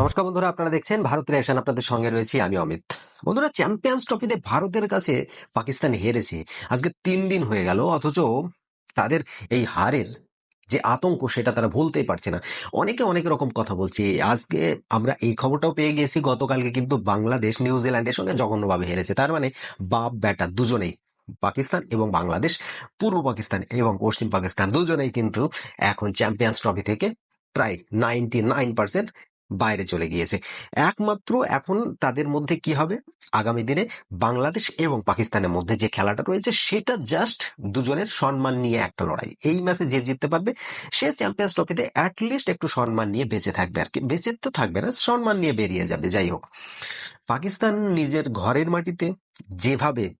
নমস্কার বন্ধুরা, আপনারা দেখছেন ভারতের এশান আপনাদের সঙ্গে রয়েছি আমি অমিত। বন্ধুরা, চ্যাম্পিয়ন্স ট্রফিতে ভারতের কাছে পাকিস্তান হেরেছে। আজকে তিন দিন হয়ে গেল, অথচ তাদের এই হারের যে আতঙ্ক, সেটা তারা ভুলতেই পারছে না। অনেকে অনেক রকম কথা বলছে, আজকে আমরা এই খবরটাও পেয়ে গেছি, গতকালকে কিন্তু বাংলাদেশ নিউজিল্যান্ডের সঙ্গে জঘন্যভাবে হেরেছে। তার মানে বাপ, ব্যাটা দুজনেই, পাকিস্তান এবং বাংলাদেশ, পূর্ব পাকিস্তান এবং পশ্চিম পাকিস্তান দুজনেই কিন্তু এখন চ্যাম্পিয়ন্স ট্রফি থেকে প্রায় নাইনটি নাইন পার্সেন্ট বাইরে চলে গিয়েছে। একমাত্র এখন তাদের মধ্যে কি হবে? আগামী দিনে বাংলাদেশ এবং পাকিস্তানের মধ্যে যে খেলাটা রয়েছে, সেটা জাস্ট দুজনের সম্মান নিয়ে একটা লড়াই। এই ম্যাচে যে জিততে পারবে, সে চ্যাম্পিয়ন্স ট্রফিতে অ্যাটলিস্ট একটু সম্মান নিয়ে বেঁচে থাকবে আর কি। বেঁচে তো থাকবে না, সম্মান নিয়ে বেরিয়ে যাবে, যাই হোক। পাকিস্তান নিজের ঘরের মাটিতে যেভাবে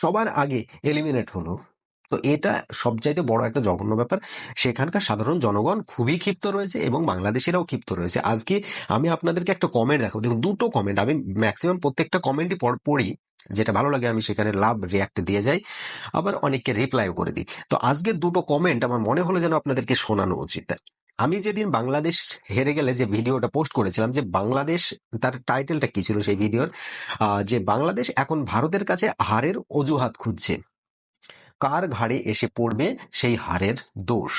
সবার আগে এলিমিনেট হলো তো এটা সবচাইতে বড় একটা জঘন্য ব্যাপার। সেখানকার সাধারণ জনগণ খুবই ক্ষিপ্ত রয়েছে এবং বাংলাদেশিরাও ক্ষিপ্ত রয়েছে। আজকে আমি আপনাদেরকে একটা কমেন্ট দেখাবো। দেখুন, দুটো কমেন্ট আমি ম্যাক্সিমাম প্রত্যেকটা কমেন্টই পড়ি যেটা ভালো লাগে, আমি সেখানে লাভ রিয়াক্ট দিয়ে যাই। আবার অনেককে রিপ্লাইও করে দিই। তো আজকে দুটো কমেন্ট আমার মনে হলো যেন আপনাদেরকে শোনানো উচিত। আমি যেদিন বাংলাদেশ হেরে গেলে যে ভিডিওটা পোস্ট করেছিলাম, যে বাংলাদেশ, তার টাইটেলটা কি ছিল সেই ভিডিওর? যে বাংলাদেশ এখন ভারতের কাছে হারের অজুহাত খুঁজছে। কার ঘাড়ে এসে পড়বে সেই হারের দোষ?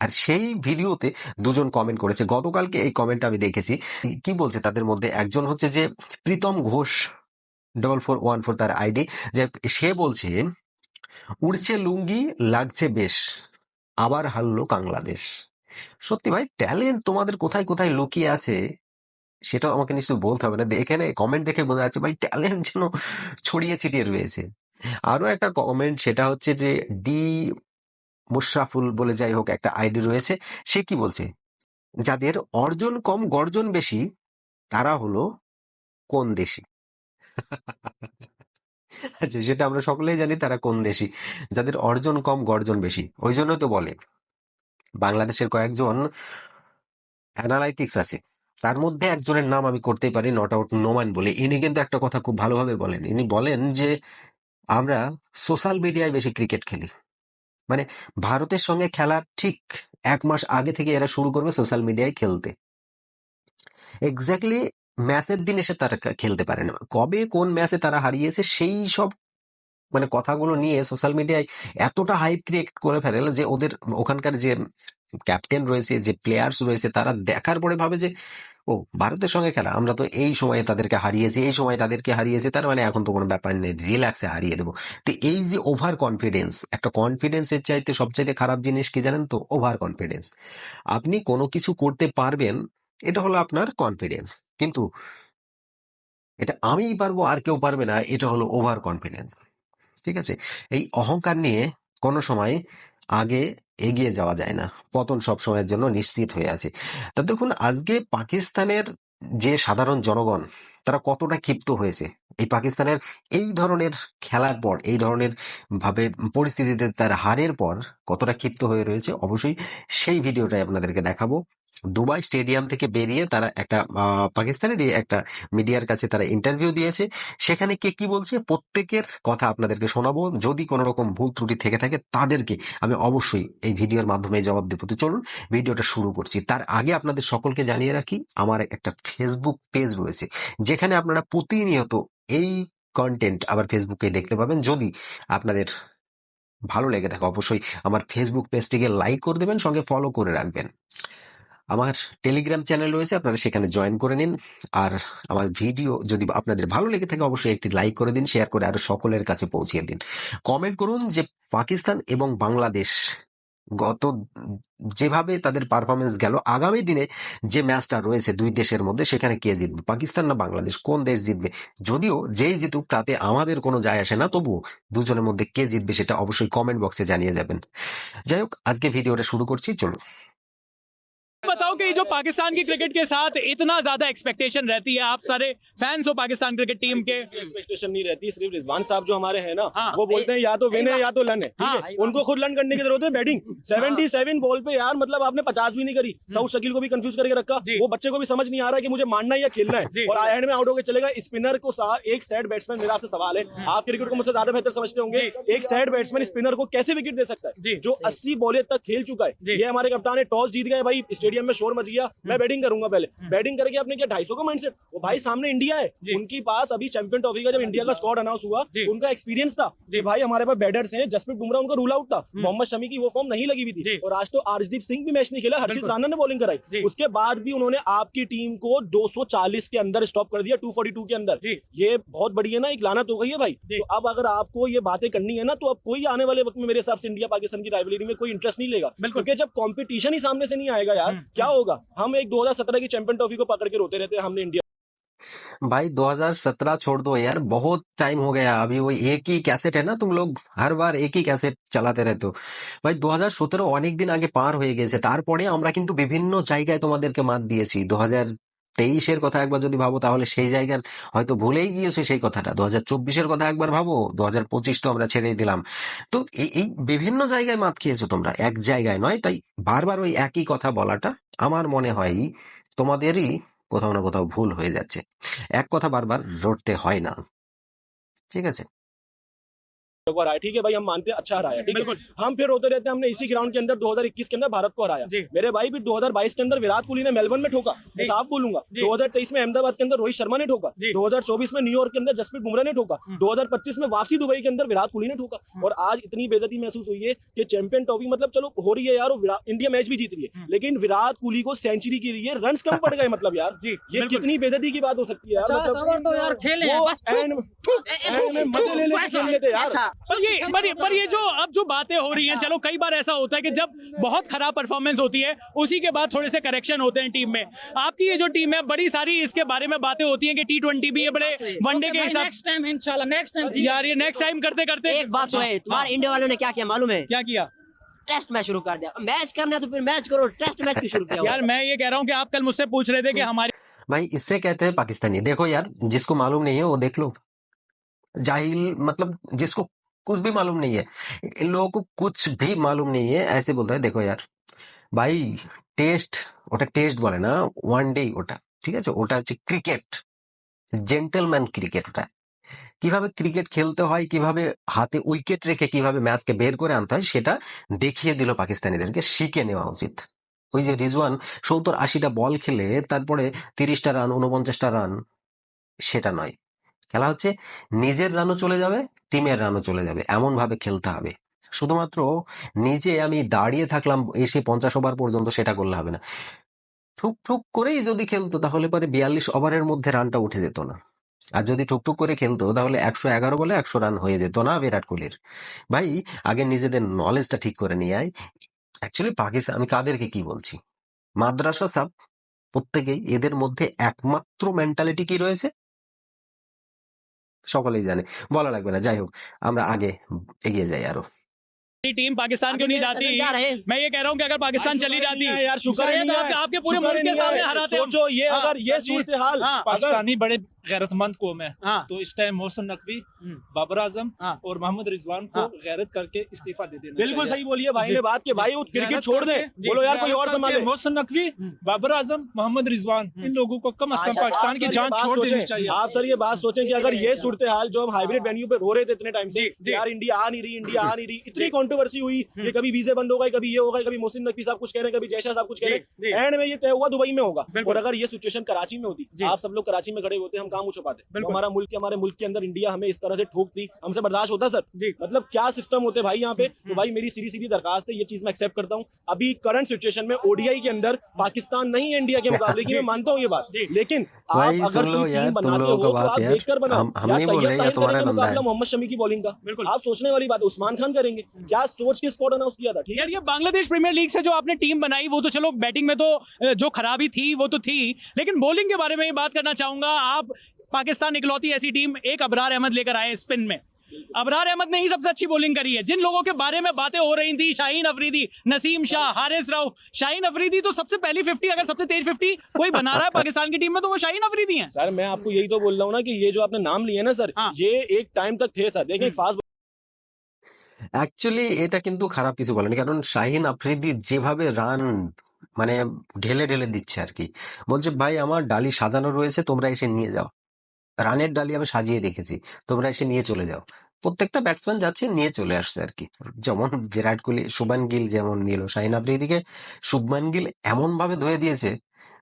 আর সেই ভিডিওতে দুজন কমেন্ট করেছে। গতকালকে এই কমেন্ট আমি দেখেছি। কি বলছে? তাদের মধ্যে একজন হচ্ছে যে Pritam Ghosh double four one four তার আইডি যে সে বলছে, উড়ছে লুঙ্গি, লাগছে বেশ, আবার হারলো বাংলাদেশ। সত্যি ভাই ট্যালেন্ট তোমাদের কোথায় কোথায় লুকিয়ে আছে সেটা আমাকে নিশ্চয়ই বলতে হবে না। এখানে কমেন্ট দেখে বোঝা যাচ্ছে ভাই ট্যালেন্ট যেন ছড়িয়ে ছিটিয়ে রয়েছে। আরও একটা কমেন্ট সেটা হচ্ছে যে ডি মুশরাফুল বলে যাই হোক একটা আইডি রয়েছে, সে কি বলছে? যাদের অর্জন কম, গর্জন বেশি, তারা হলো কোন দেশি? আচ্ছা সেটা আমরা সকলেই জানি তারা কোন দেশি। যাদের অর্জন কম, গর্জন বেশি, ওই জন্য তো বলে। বাংলাদেশের কয়েকজন অ্যানালাইটিক্স আছে, তার মধ্যে একজনের নাম আমি করতেই পারি নট আউট নোমান বলে। ইনি কিন্তু একটা কথা খুব ভালোভাবে বলেন। ইনি বলেন যে আমরা সোশ্যাল মিডিয়ায় বেশি ক্রিকেট খেলি। মানে ভারতের সঙ্গে খেলার ঠিক এক মাস আগে থেকে এরা শুরু করবে সোশ্যাল মিডিয়ায় খেলতে। এক্স্যাক্টলি ম্যাচের দিন এসে তারা খেলতে পারে না। কবে কোন ম্যাচে তারা হারিয়েছে সেই সব মানে কথাগুলো নিয়ে সোশ্যাল মিডিয়ায় এতটা হাইপ ক্রিয়েট করে ফেলে যে ওদের ওখানকার যে ক্যাপ্টেন রয়েছে, যে প্লেয়ার্স রয়েছে, তারা দেখার পরে ভাবে যে ও, ভারতের সঙ্গে খেলা। আমরা তো এই সময়ে তাদেরকে হারিয়েছি, এই সময় তাদেরকে হারিয়েছি, তার মানে এখন তো কোনো ব্যাপার নেই রিল্যাক্সে হারিয়ে দেবো। তো এই যে ওভার কনফিডেন্স একটা কনফিডেন্সের চাইতে সবচাইতে খারাপ জিনিস কি জানেন তো? ওভার কনফিডেন্স আপনি কোনো কিছু করতে পারবেন, এটা হলো আপনার কনফিডেন্স কিন্তু এটা আমিই পারব, আর কেউ পারবে না, এটা হলো ওভার কনফিডেন্স ঠিক আছে? এই অহংকার নিয়ে কোনো সময় আগে এগিয়ে যাওয়া যায় না। পতন সব সময়ের জন্য নিশ্চিত হয়ে আছে। তা দেখুন, আজকে পাকিস্তানের যে সাধারণ জনগণ, তারা কতটা ক্ষিপ্ত হয়েছে। এই পাকিস্তানের এই ধরনের খেলার পর, এই ধরনের ভাবে পরিস্থিতিতে তার হারের পর কতটা ক্ষিপ্ত হয়ে রয়েছে, অবশ্যই সেই ভিডিওটাই আপনাদেরকে দেখাবো। দুবাই স্টেডিয়াম থেকে বেরিয়ে তারা একটা আহ, পাকিস্তানেরই একটা মিডিয়ার কাছে তারা ইন্টারভিউ দিয়েছে। সেখানে কে কি বলছে? প্রত্যেকের কথা আপনাদেরকে শোনাবো। যদি কোনো রকম ভুল ত্রুটি থেকে থাকে তাদেরকে আমি অবশ্যই এই ভিডিওর মাধ্যমে জবাব দেবো। তো চলুন ভিডিওটা শুরু করছি। তার আগে আপনাদের সকলকে জানিয়ে রাখি আমার একটা ফেসবুক পেজ রয়েছে যেখানে আপনারা প্রতিনিয়ত এই কন্টেন্ট আবার ফেসবুকে দেখতে পাবেন। যদি আপনাদের ভালো লেগে থাকে অবশ্যই আমার ফেসবুক পেজটিকে লাইক করে দেবেন সঙ্গে ফলো করে রাখবেন। আমার টেলিগ্রাম চ্যানেল রয়েছে, আপনারা সেখানে জয়েন করে নিন। আর আমার ভিডিও যদি আপনাদের ভালো লেগে থাকে, অবশ্যই একটি লাইক করে দিন শেয়ার করে আরও সকলের কাছে পৌঁছিয়ে দিন। কমেন্ট করুন যে পাকিস্তান এবং বাংলাদেশ গত যেভাবে তাদের পারফরমেন্স গেল, আগামী দিনে যে ম্যাচটা রয়েছে দুই দেশের মধ্যে, সেখানে কে জিতবে? পাকিস্তান না বাংলাদেশ? কোন দেশ জিতবে? যদিও যেই জিতুক, তাতে আমাদের কোনো যায় আসে না, তবুও দুজনের মধ্যে কে জিতবে, সেটা অবশ্যই কমেন্ট বক্সে জানিয়ে যাবেন। যাই হোক, আজকে ভিডিওটা শুরু করছি, চলুন। बताओ कि जो पाकिस्तान की क्रिकेट के साथ इतना ज़्यादा एक्सपेक्टेशन रहती है आप सारे फैंस हो पाकिस्तान क्रिकेट टीम के। एक्सपेक्टेशन नहीं रहती सिर्फ़ रिजवान साहब जो हमारे हैं ना हाँ। वो बोलते हैं या तो विन है या तो लन है ठीक हाँ। है उनको खुद लन करने की ज़रूरत है बैटिंग 77 बॉल पे यार मतलब आपने 50 भी नहीं करी सऊद शकील को भी कंफ्यूज करके रखा। वो बच्चे को भी समझ नहीं आ रहा है कि मुझे मारना है या खेलना है। और आई एंड में आउट होकर चलेगा स्पिनर को एक साइड बैट्समैन मेरा आपसे सवाल है। आप क्रिकेट को मुझसे ज़्यादा बेहतर समझते होंगे। एक साइड बैट्समैन स्पिनर को कैसे विकेट दे सकता है? जो। 80 बॉलें तक खेल चुका है। ये हमारे कप्तान है टॉस जीत गए भाई स्टेडियम स्टेडियम में शोर मच गया मैं बैटिंग करूँगा पहले। हम्म। बैटिंग करके आपने क्या ढाई का माइंडसेट वो भाई सामने इंडिया है। उनके पास अभी चैंपियन ट्रॉफी का जब इंडिया का स्क्वाड अनाउंस हुआ उनका एक्सपीरियंस था कि भाई हमारे पास बैटर्स हैं जसप्रीत बुमराह उनका रूल आउट था। हम्म। मोहम्मद शमी की वो फॉर्म नहीं लगी हुई थी। और आज तो आर्शदीप सिंह भी मैच नहीं खेला हर्षित। राणा ने बॉलिंग कराई। उसके बाद भी उन्होंने आपकी टीम को 240 के अंदर स्टॉप कर दिया 242 के अंदर। ये बहुत बड़ी है ना एक लानत हो गई है भाई। तो अब अगर आपको ये बातें करनी है ना तो अब कोई आने वाले वक्त में मेरे हिसाब से इंडिया पाकिस्तान की राइवलरी में कोई इंटरेस्ट नहीं लेगा। क्योंकि जब कंपटीशन ही सामने से नहीं आएगा यार हम्म, क्या होगा हम एक 2017 की चैंपियन ट्रॉफी को पकड़ के रोते रहते हैं हमने इंडिया भाई 2017 छोड़ दो यार बहुत टाइम हो गया अभी वो एक ही कैसेट है না तुम লোক हर बार एक ही ক্যাসেট চালাতে रहते हो ভাই 2017 অনেক দিন আগে পার হয়ে গেছে তারপরে আমরা কিন্তু বিভিন্ন জায়গায় তোমাদেরকে মাত দিয়েছি 2023 এর কথা একবার যদি ভাবো, তাহলে সেই জায়গার হয়তো ভুলেই গিয়েছো সেই কথাটা। 2024 চব্বিশের কথা একবার ভাবো 2025 তো আমরা ছেড়েই দিলাম। তো এই বিভিন্ন জায়গায় মাত খেয়েছো তোমরা, এক জায়গায় নয়, তাই বারবার ওই একই কথা বলাটা আমার মনে হয় তোমাদেরই কোথাও না কোথাও ভুল হয়ে যাচ্ছে। এক কথা বারবার রটতে হয় না। ঠিক আছে? को हराया ठीक है भाई हम मानते हैं अच्छा हराया ठीक है? हम फिर रोते रहते हैं हमने इसी ग्राउंड के अंदर 2021 के अंदर भारत को हराया। मेरे भाई भी 2022 के अंदर विराट कोहली ने मेलबर्न में ठोका। मैं साफ़ बोलूँगा जी। 2023 में अहमदाबाद के अंदर रोहित शर्मा ने ठोका। जी। 2024 में न्यूयॉर्क के अंदर जसप्रीत बुमराह ने ठोका। हम्म। 2025 में वापसी दुबई के अंदर विराट कोहली ने ठोका। हम्म। और आज इतनी बेजती महसूस हुई है कि चैंपियन ट्रॉफी मतलब चलो हो रही है यार इंडिया मैच भी जीत रही है। हम्म। लेकिन विराट कोहली को सेंचुरी के लिए रन कम पड़ गए मतलब यार। ये कितनी बेजती की बात हो सकती है यार पचास ओवर तो हैं, मज़े ले लेते यार। पर ये पर ये पर ये जो अब जो बातें हो रही हैं चलो कई बार ऐसा होता है कि जब बहुत खराब परफॉर्मेंस होती है उसी के बाद थोड़े से करेक्शन होते हैं टीम में। आपकी ये जो टीम है बड़ी सारी इसके बारे में बातें होती हैं कि टी ट्वेंटी भी है बड़े वनडे के हिसाब नेक्स्ट टाइम इंशाल्लाह नेक्स्ट टाइम यार ये नेक्स्ट टाइम करते करते। एक बात तो है तुम्हारे इंडिया वालों ने क्या किया मालूम है? क्या किया? टेस्ट मैच शुरू कर दिया। मैच करना तो फिर मैच करो टेस्ट मैच क्यों शुरू किया यार मैं ये कह रहा हूँ कि आप कल मुझसे पूछ रहे थे कि हमारी भाई इससे कहते हैं पाकिस्तानी। देखो यार जिसको मालूम नहीं है वो देख लो। जाहिल मतलब जिसको कुछ भी मालूम नहीं है इन लोगों को कुछ भी मालूम नहीं है ऐसे बोलता है देखो यार ভাই টেস্ট ওটা টেস্ট বলে না ওয়ান ডে ওটা ঠিক আছে ওটা হচ্ছে ক্রিকেট জেন্টেলম্যান ক্রিকেট ওটা কিভাবে ক্রিকেট খেলতে হয় কিভাবে হাতে উইকেট রেখে কিভাবে ম্যাচকে বের করে আনতে হয় সেটা দেখিয়ে দিল পাকিস্তানিদেরকে শিখে নেওয়া উচিত ওই যে রিজওয়ান সত্তর আশিটা বল খেলে তারপরে তিরিশটা রান উনপঞ্চাশটা রান সেটা নয় খেলা হচ্ছে, নিজের রানও চলে যাবে, টিমের রানও চলে যাবে এমন ভাবে খেলতে হবে। শুধুমাত্র নিজে আমি দাঁড়িয়ে থাকলাম, এসে পঞ্চাশ ওভার পর্যন্ত সেটা করলে হবে না। ঠুক ঠুক করেই যদি খেলতো, তাহলে পরে বিয়াল্লিশ ওভারের মধ্যে রানটা উঠে যেত না। আর যদি ঠুকঠুক করে খেলতো, তাহলে একশো এগারো বলে একশো রান হয়ে যেত না বিরাট কোহলির। ভাই, আগে নিজেদের নলেজটা ঠিক করে নিয়ে আয়। অ্যাকচুয়ালি পাকিস্তান, আমি কাদেরকে কি বলছি? মাদ্রাসা সাব প্রত্যেকেই এদের মধ্যে একমাত্র মেন্টালিটি কি রয়েছে? সকলেই জানে বলা লাগবে না যাই হোক আমরা আগে এগিয়ে যাই আরো टीम पाकिस्तान क्यों नहीं जाती जा रहे हैं मैं ये कह रहा हूँ कि अगर पाकिस्तान चली जाती है यार शुक्र ही शायद नहीं आप- है आपके पूरे शुक्र मुल्क ही के नहीं सामने है। हराते हम सोचो ये हाँ, अगर ये सर जी, सूरत हाल हाँ, अगर पाकिस्तानी बड़े गैरतमंद कौम है हाँ। तो इस टाइम मोहसिन नकवी हम्म। बाबर आज़म हाँ। और मोहम्मद रिजवान को हाँ। गैरत करके इस्तीफा दे देना बिल्कुल सही बोलिए भाई ने बात कि भाई वो क्रिकेट छोड़ दे। बोलो यार कोई और संभाले। मोहसिन नकवी हम्म। बाबर आज़म मोहम्मद रिजवान हम्म। इन लोगों को कम अज कम अच्छा, पाकिस्तान की जान छोड़ देनी चाहिए। आप सर ये बात सोचें कि अगर ये सूरत हाल जो हम हाइब्रिड वेन्यू पे रो रहे थे इतने टाइम से। यार इंडिया आ नहीं रही इंडिया आ नहीं रही इतनी कॉन्ट्रोवर्सी हुई। कि कभी वीजे बंद हो गए कभी ये होगा कभी मोहसिन नकवी साहब कुछ कह रहे हैं कभी जयशाह साहब कुछ कह रहे। हैं। एंड में ये तय हुआ दुबई में होगा। और अगर ये सिचुएशन कराची में होती आप सब लोग कराची में खड़े होते हम कहाँ मुँह छुपाते। तो हमारा मुल्क हमारे मुल्क के अंदर इंडिया हमें इस तरह से ठोकती हमसे बर्दाश्त होता सर। मतलब क्या सिस्टम होते भाई यहाँ पे? तो हम्म। भाई मेरी सीधी सीधी दरखास्त है ये चीज़ मैं एक्सेप्ट करता हूँ। अभी करंट सिचुएशन में ओडीआई के अंदर पाकिस्तान नहीं है इंडिया के मुकाबले की मैं मानता हूँ ये बात। लेकिन आप अगर टीम बनाते हो तो आप देखकर बनाओ। है। मुकाबला मोहम्मद शमी की बॉलिंग का। बिल्कुल। आप सोचने वाली बात उस्मान खान करेंगे। क्या सोच के स्क्वाड अनाउंस किया था ठीक है यार ये बांग्लादेश प्रीमियर लीग से जो आपने टीम बनाई वो तो चलो बैटिंग में तो जो खराबी थी वो तो थी। लेकिन बॉलिंग के बारे में बात करना चाहूँगा। आप पाकिस्तान इकलौती ऐसी टीम एक अबरार अहमद लेकर आए स्पिन में अबरार अहमद ने ही सबसे अच्छी बॉलिंग करी है जिन लोगों के बारे में बातें हो रही थी शाहीन अफरीदी नसीम शाह हारिस राउफ शाहीन अफरीदी तो सबसे पहली फिफ्टी अगर सबसे तेज फिफ्टी कोई बना रहा है पाकिस्तान की टीम में तो वो शाहीन अफरीदी हैं सर मैं आपको यही तो बोल रहा हूँ ना कि ये जो आपने नाम लिए ना सर हाँ। ये एक टाइम तक थे सर देखें फास्ट অ্যাকচুয়ালি এটা কিন্তু খারাপ কিছু বলেনি কারণ শাহিন আফ্রিদি যেভাবে রান মানে ঢেলে ঢেলে দিচ্ছে আর কি বলছে ভাই আমার ডালি সাজানো রয়েছে তোমরা এসে নিয়ে যাও রানের ডালি আমি সাজিয়ে রেখেছি তোমরা এসে নিয়ে চলে যাও। প্রত্যেকটা ব্যাটসম্যান যাচ্ছে, নিয়ে চলে আসছে আর কি যেমন বিরাট কোহলি, শুভমান গিল যেমন নিল শাহিন আফ্রিদিকে, শুভমান গিল এমন ভাবে ধুয়ে দিয়েছে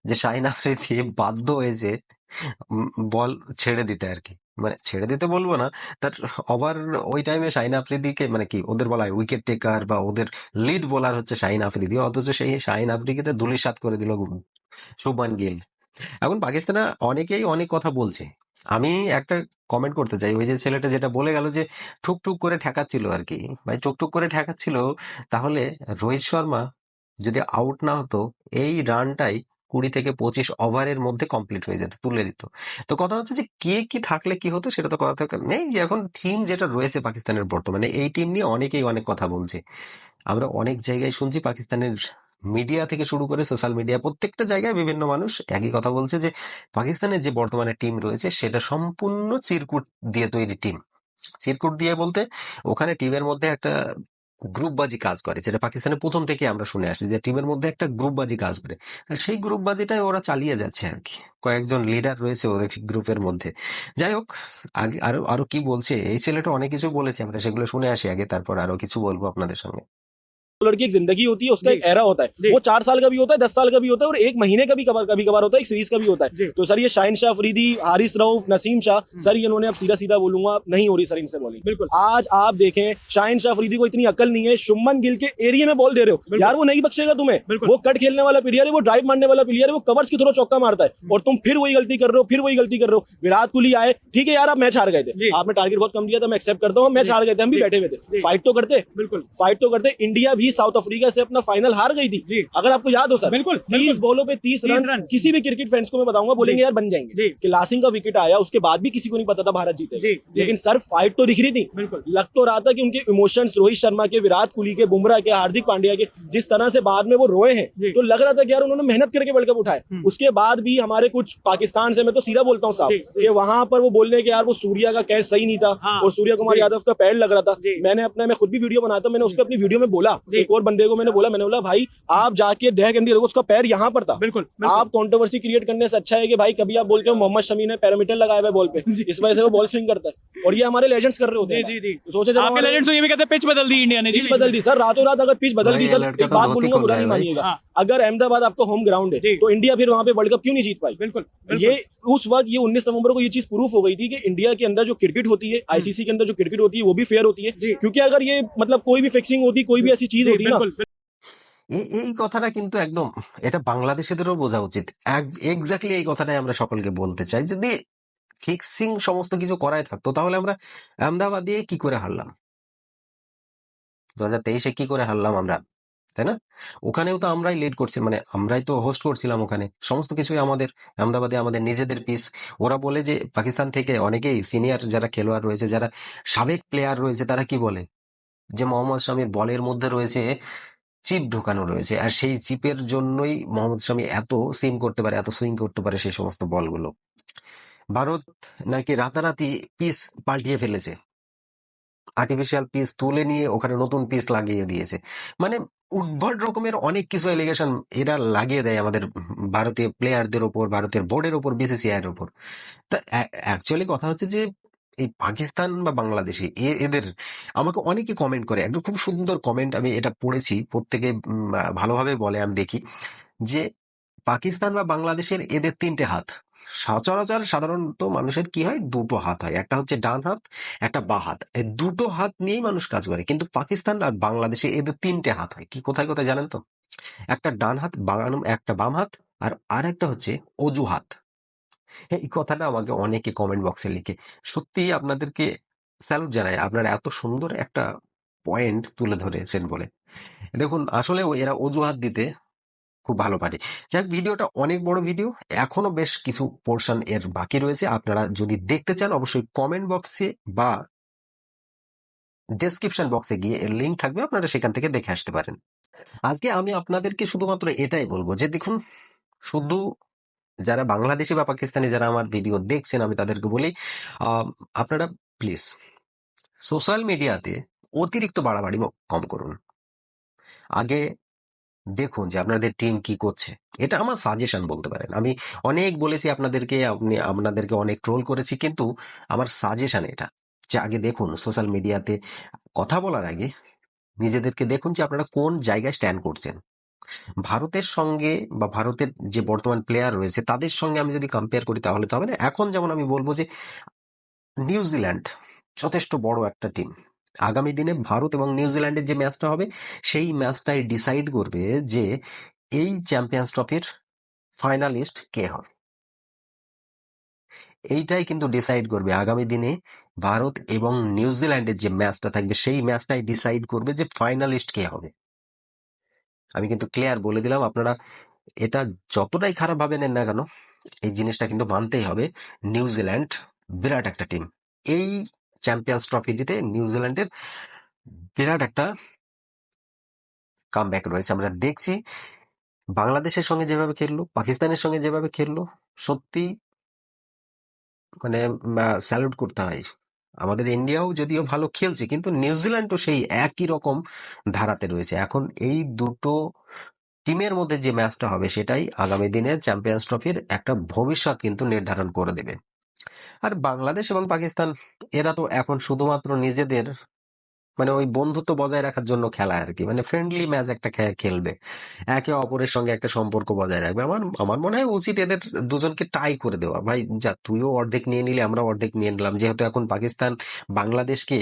যে শাহিন আফ্রিদি বাধ্য হয়েছে বল ছেড়ে দিতে আর কি মানে ছেড়ে দিতে বলব না, তার ওভার ওই টাইমে শাহিন আফ্রিদিকে মানে কি ওদের বলা হয় উইকেট টেকার বা ওদের লিড বোলার হচ্ছে শাহিন আফ্রিদি, অথচ সেই শাহিন আফ্রিদিকে ধুলিসাৎ করে দিল শুভমান গিল। এখন পাকিস্তানে অনেকেই অনেক কথা বলছে। আমি একটা কমেন্ট করতে চাই, ওই যে ছেলেটা যেটা বলে গেল যে ঠুক ঠুক করে ঠেকাচ্ছিল আর কি ভাই টুক টুক করে ঠেকাচ্ছিল, তাহলে রোহিত শর্মা যদি আউট না হতো, এই রানটাই কুড়ি থেকে পঁচিশ ওভারের মধ্যে কমপ্লিট হয়ে যেত, তুলে দিত। তো কথা হচ্ছে যে কে কি থাকলে কি হতো সেটা তো কথা নেই এখন টিম যেটা রয়েছে পাকিস্তানের বর্তমানে, এই টিম নিয়ে অনেকেই অনেক কথা বলছে। আমরা অনেক জায়গায় শুনছি পাকিস্তানের মিডিয়া থেকে শুরু করে সোশ্যাল মিডিয়া প্রত্যেকটা জায়গায় বিভিন্ন মানুষ একই কথা বলছে যে পাকিস্তানের যে বর্তমানে টিম রয়েছে সেটা সম্পূর্ণ চিরকুট দিয়ে তৈরি টিম চিরকুট দিয়ে বলতে ওখানে টিমের মধ্যে একটা গ্রুপবাজি কাজ করে, যেটা পাকিস্তানের প্রথম থেকে আমরা শুনে আসি যে টিমের মধ্যে একটা গ্রুপবাজি কাজ করে। আর সেই গ্রুপবাজিটাই ওরা চালিয়ে যাচ্ছে আর কি। কয়েকজন লিডার রয়েছে ওদের গ্রুপের মধ্যে। যাই হোক, আগে আরও আরও কি বলছে? এই ছেলেটা অনেক কিছু বলেছে, আমরা সেগুলো শুনে আসি আগে, তারপর আরও কিছু বলব আপনাদের সঙ্গে। बॉलर की एक ज़िंदगी होती है उसका एक एरा होता है। वो चार साल का भी होता है दस साल का भी होता है और एक महीने का भी कभार कभी कभार होता है एक सीरीज़ का भी होता है। तो सर ये शाहिन शाह फरीदी हारिस रऊफ नसीम शाह सर इन्होंने अब सीधा सीधा बोलूँगा नहीं हो रही सर इनसे बॉलिंग बिल्कुल। आज आप देखें शाहिन शाह फरीदी को इतनी अकल नहीं है शुभमन गिल के एरिया में बॉल दे रहे हो। यार वो नहीं बख्शेगा तुम्हें। वो कट खेलने वाला प्लेयर है वो ड्राइव मारने वाला प्लेयर है वो कवर्स की थोड़ा चौका मारता है। और तुम फिर वही गलती कर रहे हो फिर वही गलती कर रहे हो। विराट कोहली आए ठीक है यार आप मैच हार गए थे। आपने टारगेट बहुत कम दिया था मैं एक्सेप्ट करता हूँ मैच हार गए थे हम भी बैठे हुए थे। फाइट तो करते। बिल्कुल। फाइट तो करते। इंडिया भी साउथ अफ्रीका से अपना फाइनल हार गई थी। अगर आपको याद हो सर बिल्कुल तीस बॉलों पे तीस रन। किसी भी क्रिकेट फैंस को मैं बताऊँगा बोलेंगे यार बन जाएँगे। कि लासिंग का विकेट आया उसके बाद भी किसी को नहीं पता था भारत जीतेगा जी जी। लेकिन सर फाइट तो दिख रही थी। लग तो रहा था कि उनके इमोशंस रोहित शर्मा के विराट कोहली के बुमराह के हार्दिक पांड्या के जिस तरह से बाद में वो रोए हैं तो लग रहा था कि यार उन्होंने मेहनत करके वर्ल्ड कप उठाए हम्म। उसके बाद भी हमारे कुछ पाकिस्तान से मैं तो सीधा बोलता हूँ साहब। कि वहाँ पर वो बोलने के यार वो सूर्या का कैच सही नहीं था हाँ, और सूर्या कुमार यादव का पैड लग रहा था। मैंने अपने मैं खुद भी वीडियो बनाता मैंने उस पर अपनी वीडियो में बोला। एक और बंदे को मैंने बोला मैंने बोला भाई आप जाके डेह कैंडी रखो उसका पैर यहाँ पर था। बिल्कुल बिल्कुल। आप कॉन्ट्रोवर्सी क्रिएट करने से अच्छा है कि भाई कभी आप बोलते हो मोहम्मद शमी ने पैरामीटर लगाया हुआ बॉल पे। इस वजह से वो बॉल स्विंग करता है। और ये हमारे लेजेंड्स कर रहे होते हैं। जी जी तो सोचे जब लेजेंड्स तो ये भी कहते हैं पिच बदल दी इंडिया ने। पिच बदल दी। सर रातों रात अगर पिच बदल दी सर एक तो बात बोलूँगा बुरा नहीं मानिएगा। हाँ। अगर अहमदाबाद आपका होम ग्राउंड है तो इंडिया फिर वहाँ पे वर्ल्ड कप क्यों नहीं जीत पाई? बिल्कुल ये उस वक्त ये 19 नवंबर को ये चीज़ प्रूफ हो गई थी कि इंडिया के अंदर जो क्रिकेट होती है आईसीसी के अंदर जो क्रिकेट होती है वो भी फेयर होती है। क्योंकि अगर ये मतलब कोई भी फिक्सिंग होती कोई भी ऐसी चीज़ জরুরি না। এই কথাটা কিন্তু একদম এটা বাংলাদেশিদেরও বোঝা উচিত। এক্স্যাক্টলি এই কথাটাই আমরা সকলকে বলতে চাই যদি ফিক্সিং সমস্ত কিছু করাই থাকতো তাহলে আমরা আহমেদাবাদে কি করে হারলাম? দু হাজার তেইশে কি করে হারলাম আমরা তাই না? ওখানেও তো আমরাই লিড করছি মানে আমরাই তো হোস্ট করছিলাম ওখানে। সমস্ত কিছুই আমাদের আহমেদাবাদে আমাদের নিজেদের পিস ওরা বলে যে পাকিস্তান থেকে অনেকেই সিনিয়র যারা খেলোয়াড় রয়েছে যারা সাবেক প্লেয়ার রয়েছে তারা কি বলে? যে মোহাম্মদ শামির বলের মধ্যে রয়েছে চিপ ঢোকানো রয়েছে। আর সেই চিপের জন্যই মোহাম্মদ শামি এত সিম করতে পারে, এত সুইং করতে পারে সেই সমস্ত বলগুলো। ভারত নাকি রাতারাতি পিস পাল্টিয়ে ফেলেছে। আর্টিফিশিয়াল পিস তুলে নিয়ে ওখানে নতুন পিস লাগিয়ে দিয়েছে। মানে উদ্ভট রকমের অনেক কিছু এলিগেশন এরা লাগিয়ে দেয় আমাদের ভারতীয় প্লেয়ারদের ওপর, ভারতের বোর্ডের ওপর বিসিসিআই এর ওপর। তা অ্যাকচুয়ালি কথা হচ্ছে যে এই পাকিস্তান বা বাংলাদেশে এদের আমাকে অনেকে কমেন্ট করে একটা খুব সুন্দর কমেন্ট আমি এটা পড়েছি, প্রত্যেকে ভালোভাবে বলে, আমি দেখি যে পাকিস্তান বা বাংলাদেশের এদের তিনটে হাত। সচরাচর সাধারণত মানুষের কি হয়? দুটো হাত হয়। একটা হচ্ছে ডান হাত, একটা বা হাত। এই দুটো হাত নিয়েই মানুষ কাজ করে। কিন্তু পাকিস্তান আর বাংলাদেশে এদের তিনটে হাত হয়। কি কোথায় কোথায় জানেন তো? একটা ডান হাত একটা বাম হাত, আর আর একটা হচ্ছে অজুহাত এই কথাটা আমাকে অনেকে কমেন্ট বক্সে লিখে। সত্যি আপনাদেরকে স্যালুট জানাই। আপনারা এত সুন্দর একটা পয়েন্ট তুলে ধরেছেন বলে। দেখুন, আসলে এরা অজুহাত দিতে খুব ভালো পারে। যাক, ভিডিওটা অনেক বড় ভিডিও এখনও বেশ কিছু পোর্শন এর বাকি রয়েছে। আপনারা যদি দেখতে চান, অবশ্যই কমেন্ট বক্সে বা ডেসক্রিপশন বক্সে গিয়ে এর লিঙ্ক থাকবে। আপনারা সেখান থেকে দেখে আসতে পারেন। আজকে আমি আপনাদেরকে শুধুমাত্র এটাই বলব যে, দেখুন, শুধু যারা বাংলাদেশি বা পাকিস্তানি যারা আমার ভিডিও দেখছেন, আমি তাদেরকে বলি আপনারা প্লিজ সোশ্যাল মিডিয়াতে অতিরিক্ত বাড়াবাড়ি কম করুন। আগে দেখুন যে আপনাদের টিম কি করছে। এটা আমার সাজেশন বলতে পারেন। আমি অনেক বলেছি আপনাদেরকে, আপনি, আপনাদেরকে অনেক ট্রোল করেছি, কিন্তু আমার সাজেশন এটা যে আগে দেখুন সোশ্যাল মিডিয়াতে কথা বলার আগে নিজেদেরকে দেখুন যে আপনারা কোন জায়গায় স্ট্যান্ড করছেন। ভারতের সঙ্গে বা ভারতের যে বর্তমান প্লেয়ার রয়েছে, তাদের সঙ্গে আমি যদি কম্পেয়ার করি তাহলে তো হবে না। এখন যেমন আমি বলব যে নিউজিল্যান্ড যথেষ্ট বড় একটা টিম আগামী দিনে ভারত এবং নিউজিল্যান্ডের যে ম্যাচটা হবে, সেই ম্যাচটাই ডিসাইড করবে যে, এই চ্যাম্পিয়ন্স ট্রফির ফাইনালিস্ট কে হবে। এইটাই কিন্তু ডিসাইড করবে আগামী দিনে ভারত এবং নিউজিল্যান্ডের যে ম্যাচটা থাকবে, সেই ম্যাচটাই ডিসাইড করবে যে ফাইনালিস্ট কে হবে। আমি কিন্তু ক্লিয়ার বলে দিলাম। আপনারা এটা যতটাই খারাপ ভাবে নেন না কেন, এই জিনিসটা কিন্তু মানতেই হবে। নিউজিল্যান্ড বিরাট একটা টিম এই চ্যাম্পিয়ন্স ট্রফিটিতে নিউজিল্যান্ডের বিরাট একটা কামব্যাক রয়েছে। আমরা দেখছি বাংলাদেশের সঙ্গে যেভাবে খেললো, পাকিস্তানের সঙ্গে যেভাবে খেললো, সত্যি মানে স্যালুট করতে হয়। আমাদের ইন্ডিয়াও যদিও ভালো খেলছে, কিন্তু নিউজিল্যান্ডও সেই একই রকম ধারাতে রয়েছে। এখন এই দুটো টিমের মধ্যে যে ম্যাচটা হবে সেটাই আগামী দিনে চ্যাম্পিয়ন্স ট্রফির একটা ভবিষ্যৎ কিন্তু নির্ধারণ করে দেবে। আর বাংলাদেশ এবং পাকিস্তান, এরা তো এখন শুধুমাত্র নিজেদের মানে ওই বন্ধুত্ব বজায় রাখার জন্য খেলা আর কি মানে ফ্রেন্ডলি ম্যাচ একটা খেলবে। একে অপরের সঙ্গে একটা সম্পর্ক বজায় রাখবে। আমার আমার মনে হয় উচিত এদের দুজনকে টাই করে দেওয়া। ভাই, যা, তুইও অর্ধেক নিয়ে নিলে আমরা অর্ধেক নিয়ে নিলাম। যেহেতু এখন পাকিস্তান, বাংলাদেশকে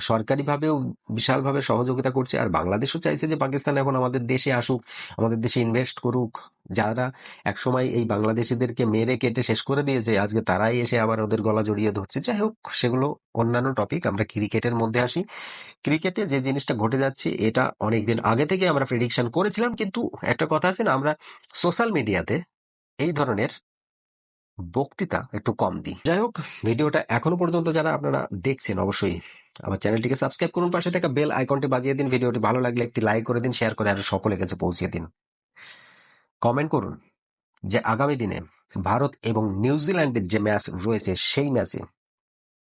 সরকারিভাবেও বিশালভাবে সহযোগিতা করছে। আর বাংলাদেশও চাইছে যে পাকিস্তান এখন আমাদের দেশে আসুক, আমাদের দেশে ইনভেস্ট করুক। যারা একসময় এই বাংলাদেশিদেরকে মেরে কেটে শেষ করে দিয়েছে, আজকে তারাই এসে আবার ওদের গলা জড়িয়ে ধরছে। যাই হোক, সেগুলো অন্যান্য টপিক আমরা ক্রিকেটের মধ্যে আসি। ক্রিকেটে যে জিনিসটা ঘটে যাচ্ছে, এটা অনেকদিন আগে থেকে আমরা প্রেডিকশন করেছিলাম, কিন্তু একটা কথা আছে না, আমরা সোশ্যাল মিডিয়াতে এই ধরনের বক্তৃতা একটু কম দিই। যাই হোক ভিডিওটা এখনও পর্যন্ত যারা আপনারা দেখছেন, অবশ্যই আমার চ্যানেলটিকে সাবস্ক্রাইব করুন, পাশে থাকা বেল আইকনটি বাজিয়ে দিন, ভিডিওটি ভালো লাগলে একটি লাইক করে দিন, শেয়ার করে আরও সকলের কাছে পৌঁছে দিন। কমেন্ট করুন যে আগামী দিনে ভারত এবং নিউজিল্যান্ডের যে ম্যাচ রয়েছে, সেই ম্যাচে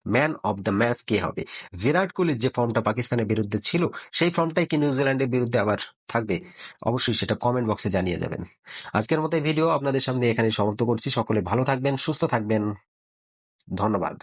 ম্যান অফ দ্য ম্যাচ কে হবে? বিরাট কোহলির যে ফর্মটা পাকিস্তানের বিরুদ্ধে ছিল, সেই ফর্মটাই কি নিউজিল্যান্ডের বিরুদ্ধে আবার থাকবে, অবশ্যই সেটা কমেন্ট বক্সে জানিয়ে যাবেন। আজকের মতো এই ভিডিও আপনাদের সামনে এখানে সমাপ্ত করছি। সকলে ভালো থাকবেন, সুস্থ থাকবেন। ধন্যবাদ।